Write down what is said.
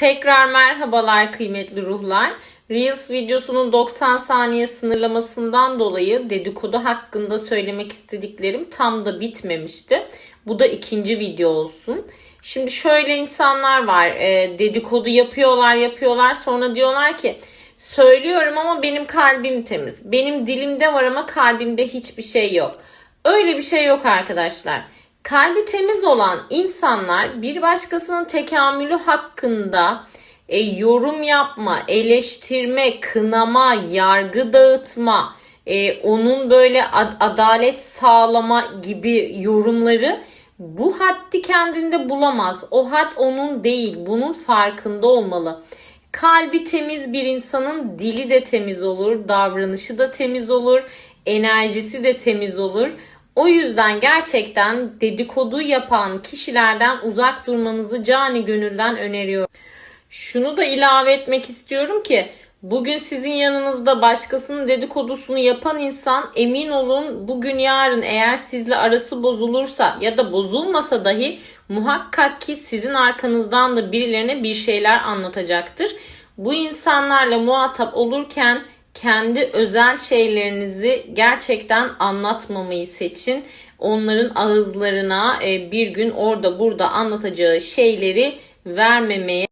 Tekrar merhabalar kıymetli ruhlar. Reels videosunun 90 saniye sınırlamasından dolayı dedikodu hakkında söylemek istediklerim tam da bitmemişti. Bu da ikinci video olsun. Şimdi şöyle insanlar var. e, dedikodu yapıyorlar yapıyorlar sonra diyorlar ki söylüyorum ama benim kalbim temiz. Benim dilimde var ama kalbimde hiçbir şey yok. Öyle bir şey yok arkadaşlar. Kalbi temiz olan insanlar bir başkasının tekamülü hakkında e, yorum yapma, eleştirme, kınama, yargı dağıtma, e, onun böyle ad- adalet sağlama gibi yorumları bu haddi kendinde bulamaz. O had onun değil. Bunun farkında olmalı. Kalbi temiz bir insanın dili de temiz olur, davranışı da temiz olur, enerjisi de temiz olur. O yüzden gerçekten dedikodu yapan kişilerden uzak durmanızı cani gönülden öneriyorum. Şunu da ilave etmek istiyorum ki bugün sizin yanınızda başkasının dedikodusunu yapan insan emin olun bugün yarın eğer sizle arası bozulursa ya da bozulmasa dahi muhakkak ki sizin arkanızdan da birilerine bir şeyler anlatacaktır. Bu insanlarla muhatap olurken kendi özel şeylerinizi gerçekten anlatmamayı seçin. Onların ağızlarına e, bir gün orada burada anlatacağı şeyleri vermemeye